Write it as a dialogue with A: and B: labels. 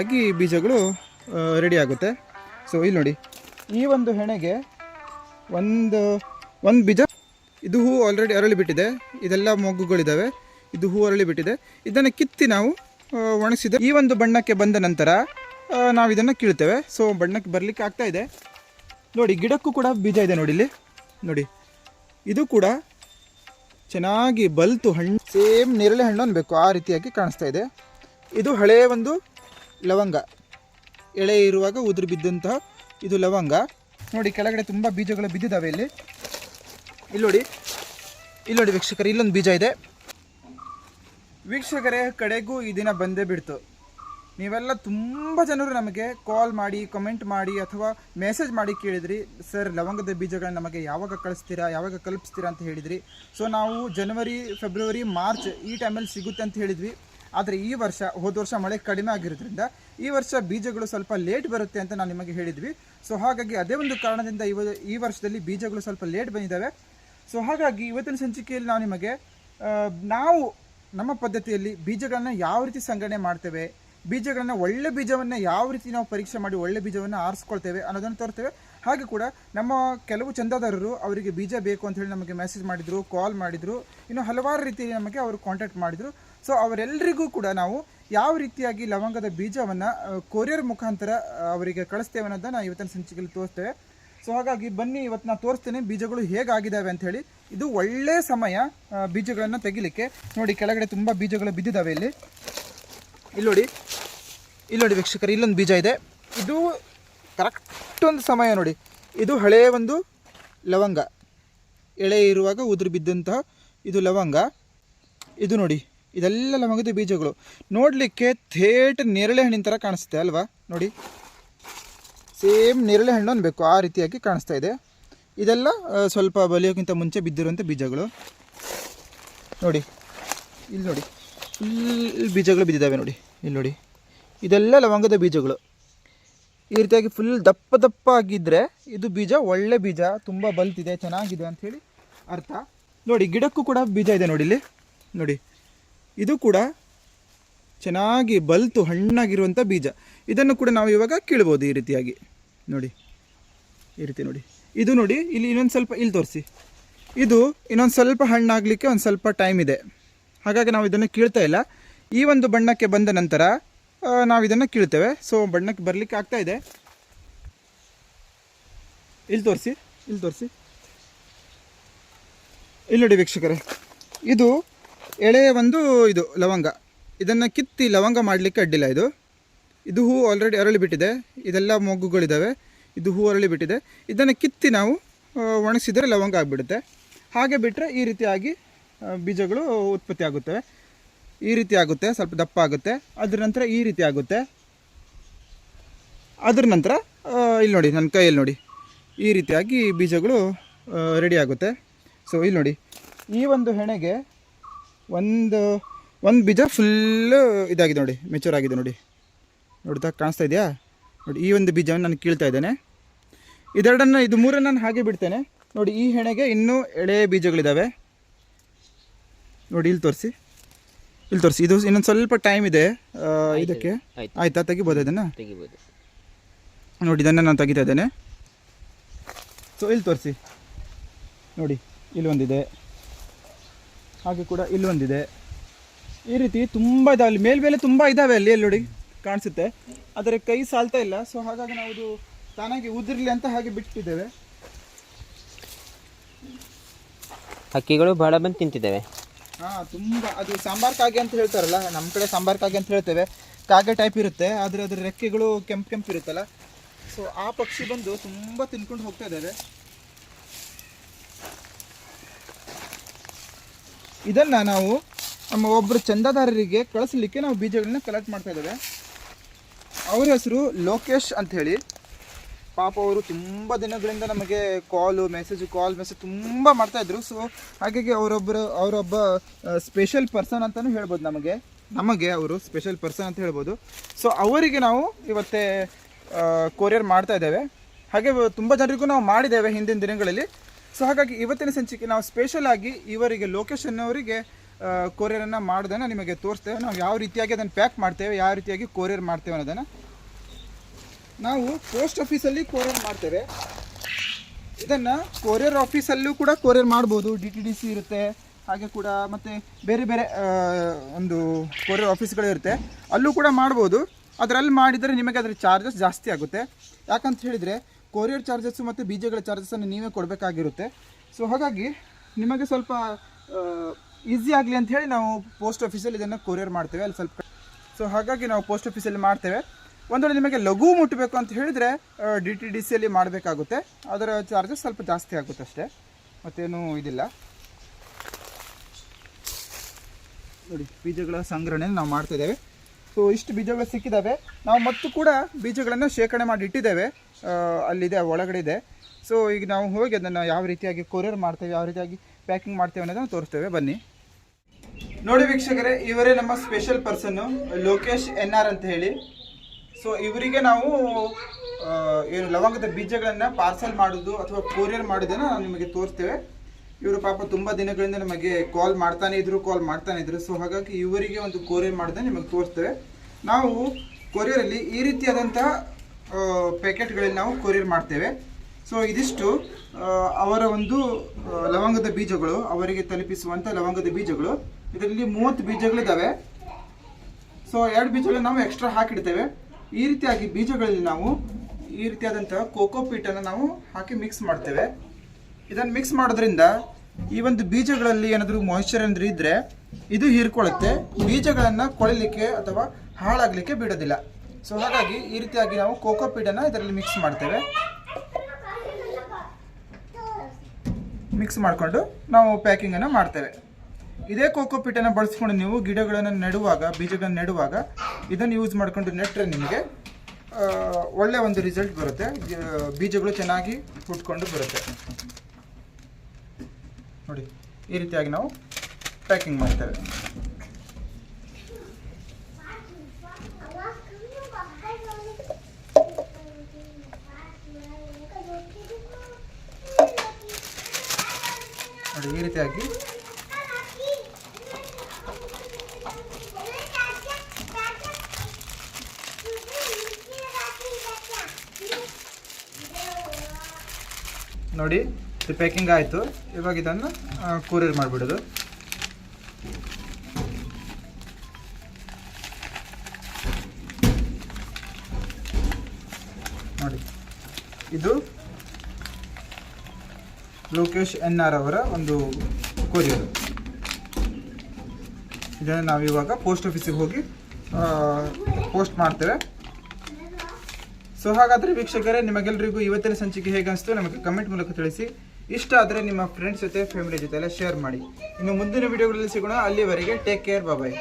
A: ಆಗಿ ಬೀಜಗಳು ರೆಡಿ ಆಗುತ್ತೆ. ಸೊ ಇಲ್ಲಿ ನೋಡಿ. ಈ ಒಂದು ಹೆಣೆಗೆ ಒಂದು ಒಂದು ಬೀಜ, ಇದು ಹೂ ಆಲ್ರೆಡಿ ಅರಳಿ ಬಿಟ್ಟಿದೆ. ಇದೆಲ್ಲ ಮೊಗ್ಗುಗಳಿದ್ದಾವೆ. ಇದು ಹೂ ಅರಳಿ ಬಿಟ್ಟಿದೆ. ಇದನ್ನು ಕಿತ್ತಿ ನಾವು ಒಣಗಿಸಿದ ಈ ಒಂದು ಬಣ್ಣಕ್ಕೆ ಬಂದ ನಂತರ ನಾವು ಇದನ್ನು ಕೀಳ್ತೇವೆ. ಸೊ ಬಣ್ಣಕ್ಕೆ ಬರಲಿಕ್ಕೆ ಆಗ್ತಾ ಇದೆ. ನೋಡಿ, ಗಿಡಕ್ಕೂ ಕೂಡ ಬೀಜ ಇದೆ ನೋಡಿ ಇಲ್ಲಿ. ನೋಡಿ, ಇದು ಕೂಡ ಚೆನ್ನಾಗಿ ಬಲ್ತು ಹಣ್ಣು, ಸೇಮ್ ನೇರಳೆ ಹಣ್ಣು ಅನ್ಬೇಕು. ಆ ರೀತಿಯಾಗಿ ಕಾಣಿಸ್ತಾ ಇದೆ. ಇದು ಹಳೆಯ ಒಂದು ಲವಂಗ. ಎಳೆ ಇರುವಾಗ ಉದುರು ಬಿದ್ದಂತಹ ಇದು ಲವಂಗ. ನೋಡಿ, ಕೆಳಗಡೆ ತುಂಬ ಬೀಜಗಳು ಬಿದ್ದಿದ್ದಾವೆ ಇಲ್ಲಿ. ಇಲ್ಲಿ ನೋಡಿ ಇಲ್ಲಿ ನೋಡಿ ವೀಕ್ಷಕರೇ, ಇಲ್ಲೊಂದು ಬೀಜ ಇದೆ. ವೀಕ್ಷಕರೇ, ಕಡೆಗೂ ಈ ದಿನ ಬಂದೇ ಬಿಡ್ತು. ನೀವೆಲ್ಲ ತುಂಬ ಜನರು ನಮಗೆ ಕಾಲ್ ಮಾಡಿ ಕಮೆಂಟ್ ಮಾಡಿ ಅಥವಾ ಮೆಸೇಜ್ ಮಾಡಿ ಕೇಳಿದ್ರಿ, ಸರ್, ಲವಂಗದ ಬೀಜಗಳನ್ನ ನಮಗೆ ಯಾವಾಗ ಕಳಿಸ್ತೀರಾ, ಯಾವಾಗ ಕಲ್ಪಿಸ್ತೀರಾ? ಅಂತ ಹೇಳಿದ್ರಿ. ಸೊ ನಾವು ಜನವರಿ ಫೆಬ್ರವರಿ ಮಾರ್ಚ್ ಈ ಟೈಮಲ್ಲಿ ಸಿಗುತ್ತೆ ಅಂತ ಹೇಳಿದ್ವಿ. ಆದರೆ ಈ ವರ್ಷ, ಹೋದ ವರ್ಷ ಮಳೆ ಕಡಿಮೆ ಆಗಿರೋದ್ರಿಂದ ಈ ವರ್ಷ ಬೀಜಗಳು ಸ್ವಲ್ಪ ಲೇಟ್ ಬರುತ್ತೆ ಅಂತ ನಾನು ನಿಮಗೆ ಹೇಳಿದ್ವಿ. ಸೊ ಹಾಗಾಗಿ ಅದೇ ಒಂದು ಕಾರಣದಿಂದ ಇವ, ಈ ವರ್ಷದಲ್ಲಿ ಬೀಜಗಳು ಸ್ವಲ್ಪ ಲೇಟ್ ಬಂದಿದ್ದಾವೆ ಸೊ ಹಾಗಾಗಿ ಇವತ್ತಿನ ಸಂಚಿಕೆಯಲ್ಲಿ ನಾವು ನಿಮಗೆ ನಾವು ನಮ್ಮ ಪದ್ಧತಿಯಲ್ಲಿ ಬೀಜಗಳನ್ನು ಯಾವ ರೀತಿ ಸಂಗ್ರಹಣೆ ಮಾಡ್ತೇವೆ, ಬೀಜಗಳನ್ನು ಒಳ್ಳೆ ಬೀಜವನ್ನು ಯಾವ ರೀತಿ ನಾವು ಪರೀಕ್ಷೆ ಮಾಡಿ ಒಳ್ಳೆ ಬೀಜವನ್ನು ಆರಿಸ್ಕೊಳ್ತೇವೆ ಅನ್ನೋದನ್ನು ತೋರ್ತೇವೆ. ಹಾಗೆ ಕೂಡ ನಮ್ಮ ಕೆಲವು ಚಂದಾದಾರರು ಅವರಿಗೆ ಬೀಜ ಬೇಕು ಅಂತ ಹೇಳಿ ನಮಗೆ ಮೆಸೇಜ್ ಮಾಡಿದರು ಕಾಲ್ ಮಾಡಿದರು, ಇನ್ನು ಹಲವಾರು ರೀತಿಯಲ್ಲಿ ನಮಗೆ ಅವರು ಕಾಂಟ್ಯಾಕ್ಟ್ ಮಾಡಿದರು. ಸೊ ಅವರೆಲ್ಲರಿಗೂ ಕೂಡ ನಾವು ಯಾವ ರೀತಿಯಾಗಿ ಲವಂಗದ ಬೀಜವನ್ನು ಕೊರಿಯರ್ ಮುಖಾಂತರ ಅವರಿಗೆ ಕಳಿಸ್ತೇವೆ ಅನ್ನೋದನ್ನು ಇವತ್ತಿನ ಸಂಚಿಕೆಯಲ್ಲಿ ತೋರಿಸ್ತೇವೆ. ಸೊ ಹಾಗಾಗಿ ಬನ್ನಿ, ಇವತ್ತು ನಾನು ತೋರಿಸ್ತೇನೆ ಬೀಜಗಳು ಹೇಗಾಗಿದ್ದಾವೆ ಅಂತ ಹೇಳಿ. ಇದು ಒಳ್ಳೆಯ ಸಮಯ ಬೀಜಗಳನ್ನು ತೆಗಿಲಿಕ್ಕೆ. ನೋಡಿ, ಕೆಳಗಡೆ ತುಂಬ ಬೀಜಗಳು ಬಿದ್ದಿದ್ದಾವೆ ಇಲ್ಲಿ. ಇಲ್ಲಿ ನೋಡಿ ಇಲ್ಲಿ ನೋಡಿ ವೀಕ್ಷಕರು, ಇಲ್ಲೊಂದು ಬೀಜ ಇದೆ. ಇದು ಕರೆಕ್ಟ್ ಒಂದು ಸಮಯ ನೋಡಿ. ಇದು ಹಳೆಯ ಒಂದು ಲವಂಗ. ಎಳೆ ಇರುವಾಗ ಉದುರು ಬಿದ್ದಂತಹ ಇದು ಲವಂಗ. ಇದು ನೋಡಿ. ಇದೆಲ್ಲ ಲವಂಗದ ಬೀಜಗಳು. ನೋಡಲಿಕ್ಕೆ ಥೇಟ್ ನೇರಳೆ ಹಣ್ಣಿನ ಥರ ಕಾಣಿಸುತ್ತೆ ಅಲ್ವಾ? ನೋಡಿ. ಸೇಮ್ ನೇರಳೆ ಹಣ್ಣು ಅನ್ಬೇಕು. ಆ ರೀತಿಯಾಗಿ ಕಾಣಿಸ್ತಾ ಇದೆ. ಇದೆಲ್ಲ ಸ್ವಲ್ಪ ಬಲಿಯೋಕ್ಕಿಂತ ಮುಂಚೆ ಬಿದ್ದಿರುವಂಥ ಬೀಜಗಳು. ನೋಡಿ. ಇಲ್ಲಿ ನೋಡಿ. ಫುಲ್ ಬೀಜಗಳು ಬಿದ್ದಿದ್ದಾವೆ ನೋಡಿ. ಇಲ್ಲಿ ನೋಡಿ. ಇದೆಲ್ಲ ಲವಂಗದ ಬೀಜಗಳು. ಈ ರೀತಿಯಾಗಿ ಫುಲ್ ದಪ್ಪ ದಪ್ಪ ಆಗಿದ್ದರೆ ಇದು ಬೀಜ ಒಳ್ಳೆ ಬೀಜ. ತುಂಬ ಬಲ್ತಿದೆ, ಚೆನ್ನಾಗಿದೆ ಅಂಥೇಳಿ ಅರ್ಥ. ನೋಡಿ, ಗಿಡಕ್ಕೂ ಕೂಡ ಬೀಜ ಇದೆ ನೋಡಿ ಇಲ್ಲಿ. ನೋಡಿ. ಇದು ಕೂಡ ಚೆನ್ನಾಗಿ ಬಲ್ತು ಹಣ್ಣಾಗಿರುವಂಥ ಬೀಜ. ಇದನ್ನು ಕೂಡ ನಾವು ಇವಾಗ ಕೀಳ್ಬೋದು ಈ ರೀತಿಯಾಗಿ. ನೋಡಿ, ಈ ರೀತಿ ನೋಡಿ. ಇದು ನೋಡಿ, ಇಲ್ಲಿ ಇನ್ನೊಂದು ಸ್ವಲ್ಪ, ಇಲ್ಲಿ ತೋರಿಸಿ. ಇದು ಇನ್ನೊಂದು ಸ್ವಲ್ಪ ಹಣ್ಣಾಗಲಿಕ್ಕೆ ಒಂದು ಸ್ವಲ್ಪ ಟೈಮ್ ಇದೆ. ಹಾಗಾಗಿ ನಾವು ಇದನ್ನು ಕೀಳ್ತಾ ಇಲ್ಲ. ಈ ಒಂದು ಬಣ್ಣಕ್ಕೆ ಬಂದ ನಂತರ ನಾವು ಇದನ್ನು ಕೀಳ್ತೇವೆ. ಸೊ ಬಣ್ಣಕ್ಕೆ ಬರಲಿಕ್ಕೆ ಆಗ್ತಾ ಇದೆ. ಇಲ್ಲಿ ತೋರಿಸಿ ಇಲ್ಲಿ ತೋರಿಸಿ. ಇಲ್ಲಿ ನೋಡಿ ವೀಕ್ಷಕರೇ. ಇದು ಎಳೆಯ ಒಂದು ಇದು, ಲವಂಗ. ಇದನ್ನು ಕಿತ್ತಿ ಲವಂಗ ಮಾಡಲಿಕ್ಕೆ ಅಡ್ಡಿಲ್ಲ ಇದು. ಇದು ಹೂ ಆಲ್ರೆಡಿ ಅರಳಿ ಬಿಟ್ಟಿದೆ. ಇದೆಲ್ಲ ಮೊಗ್ಗುಗಳಿದ್ದಾವೆ ಇದು ಹೂ ಅರಳಿ ಬಿಟ್ಟಿದೆ. ಇದನ್ನು ಕಿತ್ತಿ ನಾವು ಒಣಗಿಸಿದರೆ ಲವಂಗ ಆಗಿಬಿಡುತ್ತೆ. ಹಾಗೆ ಬಿಟ್ಟರೆ ಈ ರೀತಿಯಾಗಿ ಬೀಜಗಳು ಉತ್ಪತ್ತಿ ಆಗುತ್ತವೆ. ಈ ರೀತಿ ಆಗುತ್ತೆ, ಸ್ವಲ್ಪ ದಪ್ಪ ಆಗುತ್ತೆ. ಅದರ ನಂತರ ಈ ರೀತಿ ಆಗುತ್ತೆ. ಅದರ ನಂತರ ಇಲ್ಲಿ ನೋಡಿ, ನನ್ನ ಕೈಯಲ್ಲಿ ನೋಡಿ. ಈ ರೀತಿಯಾಗಿ ಬೀಜಗಳು ರೆಡಿ ಆಗುತ್ತೆ. ಸೊ ಇಲ್ಲಿ ನೋಡಿ. ಈ ಒಂದು ಹೆಣೆಗೆ ಒಂದು ಒಂದು ಬೀಜ ಫುಲ್ಲು ಇದಾಗಿದೆ ನೋಡಿ ಮೆಚೂರ್ ಆಗಿದೆ ನೋಡಿ. ನೋಡ್ತಾ ಕಾಣಿಸ್ತಾ ಇದೆಯಾ? ನೋಡಿ ಈ ಒಂದು ಬೀಜವನ್ನು ನಾನು ಕೀಳ್ತಾ ಇದ್ದೇನೆ. ಇದೆರಡನ್ನು ಇದು ಮೂರನ್ನು ನಾನು ಹಾಗೆ ಬಿಡ್ತೇನೆ. ನೋಡಿ ಈ ಹೆಣೆಗೆ ಇನ್ನೂ ಎಳೆ ಬೀಜಗಳಿದ್ದಾವೆ ನೋಡಿ ಇಲ್ಲಿ ತೋರಿಸಿ. ಇಲ್ಲಿ ತೋರಿಸಿ. ಇದು ಇನ್ನೊಂದು ಸ್ವಲ್ಪ ಟೈಮ್ ಇದೆ. ಇದಕ್ಕೆ.
B: ಆಯ್ತು.
A: ಆಯ್ತಾ? ತೆಗಿಬೋದು ಇದನ್ನು?
B: ತೆಗಿಬೋದು.
A: ನೋಡಿ ಇದನ್ನು ನಾನು ತೆಗಿತಾ ಇದ್ದೇನೆ. ಸೊ ಇಲ್ಲಿ ತೋರಿಸಿ. ನೋಡಿ ಇಲ್ಲಿ ಒಂದಿದೆ. ಹಾಗೆ ಕೂಡ ಇಲ್ಲಿ ಒಂದಿದೆ. ಈ ರೀತಿ ತುಂಬ ಇದಾವೆ ಅಲ್ಲಿ ಮೇಲ್ಮೇಲೆ ತುಂಬ ಇದ್ದಾವೆ ಅಲ್ಲಿ ಅಲ್ಲಿ ನೋಡಿ ಕಾಣಿಸುತ್ತೆ. ಆದರೆ ಕೈ ಸಾಲ್ತಾ ಇಲ್ಲ. ಸೊ ಹಾಗಾಗಿ ನಾವು ಇದು ತಾನಾಗಿ ಉದುರ್ಲಿ ಅಂತ ಹಾಗೆ ಬಿಟ್ಟಿದ್ದೇವೆ.
B: ಹಕ್ಕಿಗಳು ಬಹಳ ಬಂದು ತಿಂತಿದ್ದೇವೆ.
A: ಹಾಂ ತುಂಬ. ಅದು ಸಾಂಬಾರ್ ಕಾಗೆ ಅಂತ ಹೇಳ್ತಾರಲ್ಲ ನಮ್ಮ ಕಡೆ ಸಾಂಬಾರ್ ಕಾಗೆ ಅಂತ ಹೇಳ್ತೇವೆ. ಕಾಗೆ ಟೈಪ್ ಇರುತ್ತೆ ಆದರೆ ಅದ್ರ ರೆಕ್ಕೆಗಳು ಕೆಂಪು ಕೆಂಪು ಇರುತ್ತಲ್ಲ. ಸೊ ಆ ಪಕ್ಷಿ ಬಂದು ತುಂಬ ತಿನ್ಕೊಂಡು ಹೋಗ್ತಾ ಇದ್ದಾವೆ. ಇದನ್ನು ನಾವು ನಮ್ಮ ಒಬ್ಬರು ಚಂದಾದಾರರಿಗೆ ಕಳಿಸ್ಲಿಕ್ಕೆ ನಾವು ಬೀಜಗಳನ್ನ ಕಲೆಕ್ಟ್ ಮಾಡ್ತಾ ಇದ್ದೇವೆ. ಅವ್ರ ಹೆಸರು ಲೋಕೇಶ್ ಅಂತ ಹೇಳಿ ಪಾಪ ಅವರು ತುಂಬ ದಿನಗಳಿಂದ ನಮಗೆ ಕಾಲು ಮೆಸೇಜ್ ಕಾಲ್ ಮೆಸೇಜ್ ತುಂಬ ಮಾಡ್ತಾಯಿದ್ರು ಸೊ ಹಾಗಾಗಿ ಅವರೊಬ್ಬರು ಅವರೊಬ್ಬ ಸ್ಪೆಷಲ್ ಪರ್ಸನ್ ಅಂತಲೂ ಹೇಳ್ಬೋದು ನಮಗೆ. ನಮಗೆ ಅವರು ಸ್ಪೆಷಲ್ ಪರ್ಸನ್ ಅಂತ ಹೇಳ್ಬೋದು. ಸೊ ಅವರಿಗೆ ನಾವು ಇವತ್ತೇ ಕೊರಿಯರ್ ಮಾಡ್ತಾ ಇದ್ದೇವೆ. ಹಾಗೆ, ತುಂಬ ಜನರಿಗೂ ನಾವು ಮಾಡಿದ್ದೇವೆ ಹಿಂದಿನ ದಿನಗಳಲ್ಲಿ. ಸೊ ಹಾಗಾಗಿ ಇವತ್ತಿನ ಸಂಚಿಕೆ ನಾವು ಸ್ಪೆಷಲ್ ಆಗಿ ಇವರಿಗೆ ಲೊಕೇಶನ್ ಅವರಿಗೆ ಕೊರಿಯರನ್ನು ಮಾಡೋದನ್ನು ನಿಮಗೆ ತೋರಿಸ್ತೇವೆ. ನಾವು ಯಾವ ರೀತಿಯಾಗಿ ಅದನ್ನು ಪ್ಯಾಕ್ ಮಾಡ್ತೇವೆ, ಯಾವ ರೀತಿಯಾಗಿ ಕೊರಿಯರ್ ಮಾಡ್ತೇವೆ ಅನ್ನೋದನ್ನು ನಾವು ಪೋಸ್ಟ್ ಆಫೀಸಲ್ಲಿ ಕೊರಿಯರ್ ಮಾಡ್ತೇವೆ. ಇದನ್ನು ಕೊರಿಯರ್ ಆಫೀಸಲ್ಲೂ ಕೂಡ ಕೊರಿಯರ್ ಮಾಡ್ಬೋದು. ಡಿ ಟಿ ಡಿ ಸಿ ಇರುತ್ತೆ. ಹಾಗೆ ಕೂಡ ಮತ್ತು ಬೇರೆ ಬೇರೆ ಒಂದು ಕೊರಿಯರ್ ಆಫೀಸ್ಗಳು ಇರುತ್ತೆ. ಅಲ್ಲೂ ಕೂಡ ಮಾಡ್ಬೋದು. ಅದರಲ್ಲಿ ಮಾಡಿದರೆ ನಿಮಗೆ ಅದರ ಚಾರ್ಜಸ್ ಜಾಸ್ತಿ ಆಗುತ್ತೆ. ಯಾಕಂತ ಹೇಳಿದರೆ ಕೊರಿಯರ್ ಚಾರ್ಜಸ್ಸು ಮತ್ತು ಬೀಜಗಳ ಚಾರ್ಜಸ್ಸನ್ನು ನೀವೇ ಕೊಡಬೇಕಾಗಿರುತ್ತೆ. ಸೊ ಹಾಗಾಗಿ ನಿಮಗೆ ಸ್ವಲ್ಪ ಈಸಿ ಆಗಲಿ ಅಂತ ಹೇಳಿ ನಾವು ಪೋಸ್ಟ್ ಆಫೀಸಲ್ಲಿ ಇದನ್ನು ಕೊರಿಯರ್ ಮಾಡ್ತೇವೆ. ಅಲ್ಲಿ ಸ್ವಲ್ಪ ಸೊ ಹಾಗಾಗಿ ನಾವು ಪೋಸ್ಟ್ ಆಫೀಸಲ್ಲಿ ಮಾಡ್ತೇವೆ. ಒಂದು ನಿಮಗೆ ಲಘು ಮುಟ್ಟಬೇಕು ಅಂತ ಹೇಳಿದರೆ ಡಿ ಟಿ ಡಿ ಸಿಯಲ್ಲಿ ಮಾಡಬೇಕಾಗುತ್ತೆ. ಅದರ ಚಾರ್ಜಸ್ ಸ್ವಲ್ಪ ಜಾಸ್ತಿ ಆಗುತ್ತೆ ಅಷ್ಟೇ. ಮತ್ತೇನು ಇದಿಲ್ಲ. ನೋಡಿ ಬೀಜಗಳ ಸಂಗ್ರಹಣೆ ನಾವು ಮಾಡ್ತಾ ಇದ್ದೇವೆ. ಸೊ ಇಷ್ಟು ಬೀಜಗಳು ಸಿಕ್ಕಿದ್ದಾವೆ ನಾವು ಮತ್ತು ಕೂಡ ಬೀಜಗಳನ್ನು ಶೇಖರಣೆ ಮಾಡಿ ಇಟ್ಟಿದ್ದೇವೆ. ಅಲ್ಲಿದೆ, ಒಳಗಡೆ ಇದೆ. ಸೊ ಈಗ ನಾವು ಹೋಗಿ ಅದನ್ನು ಯಾವ ರೀತಿಯಾಗಿ ಕೊರಿಯರ್ ಮಾಡ್ತೇವೆ, ಯಾವ ರೀತಿಯಾಗಿ ಪ್ಯಾಕಿಂಗ್ ಮಾಡ್ತೇವೆ ಅನ್ನೋದನ್ನು ತೋರಿಸ್ತೇವೆ. ಬನ್ನಿ. ನೋಡಿ ವೀಕ್ಷಕರೇ, ಇವರೇ ನಮ್ಮ special person Lokesh N R ಅಂತ ಹೇಳಿ. ಸೊ ಇವರಿಗೆ ನಾವು ಏನು ಲವಂಗದ ಬೀಜಗಳನ್ನು ಪಾರ್ಸಲ್ ಮಾಡೋದು ಅಥವಾ ಕೊರಿಯರ್ ಮಾಡೋದನ್ನು ನಾವು ನಿಮಗೆ ತೋರಿಸ್ತೇವೆ. ಇವರು ಪಾಪ ತುಂಬ ದಿನಗಳಿಂದ ನಮಗೆ ಕಾಲ್ ಮಾಡ್ತಾನೆ ಇದ್ರು ಕಾಲ್ ಮಾಡ್ತಾನೆ ಇದ್ರು. ಸೊ ಹಾಗಾಗಿ ಇವರಿಗೆ ಒಂದು ಕೊರಿಯರ್ ಮಾಡೋದನ್ನ ನಿಮಗೆ ತೋರಿಸ್ತೇವೆ. ನಾವು ಕೊರಿಯರಲ್ಲಿ ಈ ರೀತಿಯಾದಂತಹ ಪ್ಯಾಕೆಟ್ಗಳಲ್ಲಿ ನಾವು ಕೊರಿಯರ್ ಮಾಡ್ತೇವೆ. ಸೊ ಇದಿಷ್ಟು ಅವರ ಒಂದು ಲವಂಗದ ಬೀಜಗಳು, ಅವರಿಗೆ ತಲುಪಿಸುವಂಥ ಲವಂಗದ ಬೀಜಗಳು. ಇದರಲ್ಲಿ ಮೂವತ್ತು ಬೀಜಗಳಿದ್ದಾವೆ ಸೊ ಎರಡು ಬೀಜಗಳನ್ನ ನಾವು ಎಕ್ಸ್ಟ್ರಾ ಹಾಕಿಡ್ತೇವೆ. ಈ ರೀತಿಯಾಗಿ ಬೀಜಗಳಲ್ಲಿ ನಾವು ಈ ರೀತಿಯಾದಂಥ ಕೋಕೋ ಪೀಟನ್ನು ನಾವು ಹಾಕಿ ಮಿಕ್ಸ್ ಮಾಡ್ತೇವೆ. ಇದನ್ನು ಮಿಕ್ಸ್ ಮಾಡೋದ್ರಿಂದ ಈ ಒಂದು ಬೀಜಗಳಲ್ಲಿ ಏನಾದರೂ ಮಾಯಿಶ್ಚರ್ ಏನಾದರೂ ಇದ್ದರೆ ಇದು ಹೀರ್ಕೊಳ್ಳುತ್ತೆ. ಬೀಜಗಳನ್ನು ಕೊಳಿಲಿಕ್ಕೆ ಅಥವಾ ಹಾಳಾಗಲಿಕ್ಕೆ ಬಿಡೋದಿಲ್ಲ. ಸೊ ಹಾಗಾಗಿ ಈ ರೀತಿಯಾಗಿ ನಾವು ಕೋಕೋ ಪೀಟನ್ನು ಇದರಲ್ಲಿ ಮಿಕ್ಸ್ ಮಾಡ್ತೇವೆ. ಮಿಕ್ಸ್ ಮಾಡಿಕೊಂಡು ನಾವು ಪ್ಯಾಕಿಂಗನ್ನು ಮಾಡ್ತೇವೆ. ಇದೇ ಕೋಕೋ ಪೀಟನ್ನು ಬಳಸ್ಕೊಂಡು ನೀವು ಗಿಡಗಳನ್ನು ನೆಡುವಾಗ, ಬೀಜಗಳನ್ನು ನೆಡುವಾಗ ಇದನ್ನು ಯೂಸ್ ಮಾಡಿಕೊಂಡು ನೆಟ್ಟರೆ ನಿಮಗೆ ಒಳ್ಳೆ ಒಂದು ರಿಸಲ್ಟ್ ಬರುತ್ತೆ. ಬೀಜಗಳು ಚೆನ್ನಾಗಿ ಹುಟ್ಕೊಂಡು ಬರುತ್ತೆ. ನೋಡಿ, ಈ ರೀತಿಯಾಗಿ ನಾವು ಪ್ಯಾಕಿಂಗ್ ಮಾಡ್ತೇವೆ. ರೀತಿಯಾಗಿ ನೋಡಿ ಇದು ಪ್ಯಾಕಿಂಗ್ ಆಯಿತು. ಇವಾಗ ಇದನ್ನು ಕೂರಿಯರ್ ಮಾಡಿಬಿಡೋದು. ನೋಡಿ ಇದು ಲೋಕೇಶ್ ಎನ್ ಆರ್ ಅವರ ಒಂದು ಕೊರಿಯರ್. ಇದನ್ನು ನಾವು ಇವಾಗ ಪೋಸ್ಟ್ ಆಫೀಸಿಗೆ ಹೋಗಿ ಪೋಸ್ಟ್ ಮಾಡ್ತೇವೆ. ಸೊ ಹಾಗಾದರೆ ವೀಕ್ಷಕರೇ ನಿಮಗೆಲ್ಲರಿಗೂ ಇವತ್ತಿನ ಸಂಚಿಕೆ ಹೇಗೆ ಅನಿಸ್ತು ನಮಗೆ ಕಮೆಂಟ್ ಮೂಲಕ ತಿಳಿಸಿ. ಇಷ್ಟ ಆದರೆ ನಿಮ್ಮ ಫ್ರೆಂಡ್ಸ್ ಜೊತೆ ಫ್ಯಾಮಿಲಿ ಜೊತೆ ಎಲ್ಲ ಶೇರ್ ಮಾಡಿ. ಇನ್ನು ಮುಂದಿನ ವಿಡಿಯೋಗಳಲ್ಲಿ ಸಿಗೋಣ. ಅಲ್ಲಿವರೆಗೆ ಟೇಕ್ ಕೇರ್ ಬಾಯ್